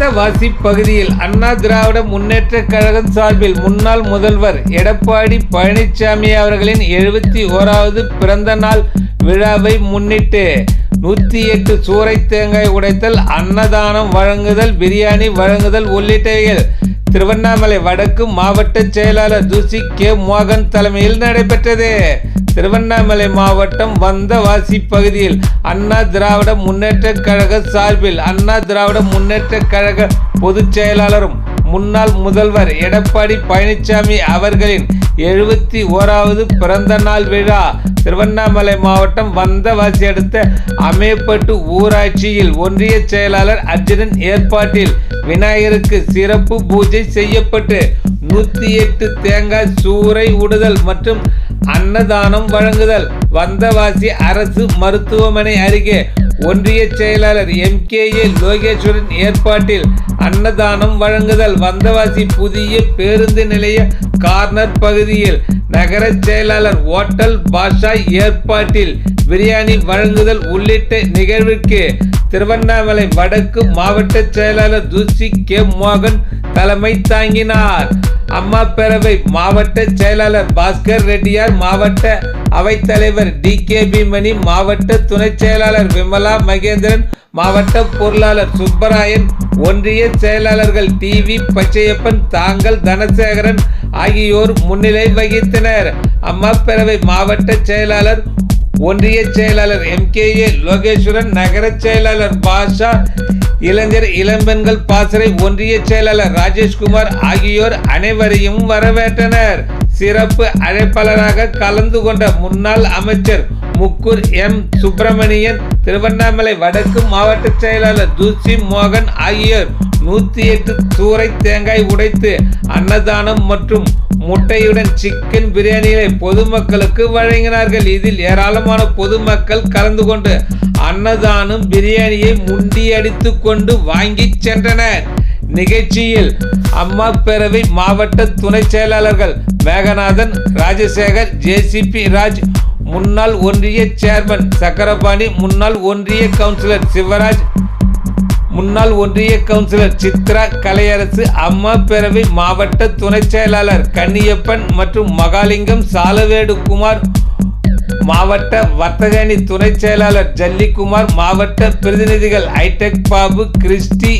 வந்தவாசி பகுதியில் அண்ணா திராவிட முன்னேற்ற கழகம் சார்பில் முன்னாள் முதல்வர் எடப்பாடி பழனிசாமி அவர்களின் எழுபத்தி ஓராவது பிறந்த நாள் விழாவை முன்னிட்டு நூற்றி எட்டு சூறை தேங்காய் உடைத்தல் அன்னதானம் வழங்குதல் பிரியாணி வழங்குதல் உள்ளிட்டவைகள் திருவண்ணாமலை வடக்கு மாவட்ட செயலாளர் துசி கே. மோகன் தலைமையில் நடைபெற்றது. திருவண்ணாமலை மாவட்டம் வந்தவாசி பகுதியில் அண்ணா திராவிட முன்னேற்ற கழக சார்பில் அண்ணா திராவிட முன்னேற்ற கழக பொதுச் செயலாளரும் முன்னாள் முதல்வர் எடப்பாடி பழனிசாமி அவர்களின் எழுபத்தி ஓராவது பிறந்த நாள் விழா திருவண்ணாமலை மாவட்டம் வந்தவாசி அடுத்த அமேப்பட்டு ஊராட்சியில் ஒன்றிய செயலாளர் அர்ஜுனன் ஏற்பாட்டில் விநாயகருக்கு சிறப்பு பூஜை செய்யப்பட்டு நூற்றி எட்டு தேங்காய் சூறை உடுதல் மற்றும் அன்னதானம் வழங்குதல். வந்தவாசி அரசு மருத்துவமனை அருகே ஒன்றிய செயலாளர் எம். கே. ஏ. லோகேஸ்வரன் ஏற்பாட்டில் அன்னதானம் வழங்குதல். வந்தவாசி புதிய பேருந்து நிலைய கார்னர் பகுதியில் நகர செயலாளர் ஓட்டல் பாஷா ஏற்பாட்டில் பிரியாணி வழங்குதல் உள்ளிட்ட நிகழ்விற்கு திருவண்ணாமலை வடக்கு மாவட்ட செயலாளர் துசி கே. மோகன் தலைமை தாங்கினார். அம்மா பேரவை மாவட்ட செயலாளர் பாஸ்கர் ரெட்டியார் மாவட்ட அவைத்தலைவர் டி கே பி மணி மாவட்ட துணை செயலாளர் விமலா மகேந்திரன் மாவட்ட பொருளாளர் சுப்பராயன் ஒன்றிய செயலாளர்கள் டி வி பச்சையப்பன் தாங்கல் தனசேகரன் ஆகியோர் முன்னிலை வகித்தனர். அம்மா பேரவை மாவட்ட செயலாளர் ஒன்றிய செயலாளர் எம் கே ஏ லோகேஸ்வரன் நகர செயலாளர் பாஷா இளைஞர் இளம்பெண்கள் பாசறை ஒன்றிய செயலாளர் ராஜேஷ்குமார் ஆகியோர் அனைவரையும் வரவேற்றனர். சிறப்பு அழைப்பாளராக கலந்து கொண்ட முன்னாள் அமைச்சர் முக்கூர் எம். சுப்பிரமணியன் திருவண்ணாமலை வடக்கு மாவட்ட செயலாளர் தூசி மோகன் ஆகியோர் நூத்தி எட்டு சூறை தேங்காய் உடைத்து அன்னதானம் மற்றும் முட்டையுடன் சிக்கன் பிரியாணிகளை பொதுமக்களுக்கு வழங்கினார்கள். இதில் ஏராளமான பொதுமக்கள் கலந்து கொண்டு அன்னதானம் பிரியாணியை முண்டியடித்து கொண்டு வாங்கி சென்றனர். நிகழ்ச்சியில் அம்மா பேரவை மாவட்ட துணை செயலாளர்கள் மேகநாதன் ராஜசேகர் ஜேசிபி ராஜ் முன்னாள் ஒன்றிய சேர்மன் சக்கரபாணி முன்னாள் ஒன்றிய கவுன்சிலர் சிவராஜ் முன்னாள் ஒன்றிய கவுன்சிலர் சித்ரா கலையரசு அம்மா பேரவை மாவட்ட துணை செயலாளர் கன்னியப்பன் மற்றும் மகாலிங்கம் சாலவேடு குமார் மாவட்ட வர்த்தகணி துணை செயலாளர் ஜல்லிக்குமார் மாவட்ட பிரதிநிதிகள் ஐடெக் பாபு கிறிஸ்டி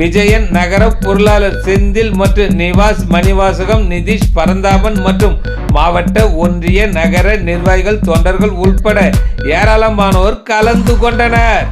விஜயன் நகர பொருளாளர் செந்தில் மற்றும் நிவாஸ் மணிவாசகம் நிதிஷ் பரந்தாமன் மற்றும் மாவட்ட ஒன்றிய நகர நிர்வாகிகள் தொண்டர்கள் உள்பட ஏராளமானோர் கலந்து கொண்டனர்.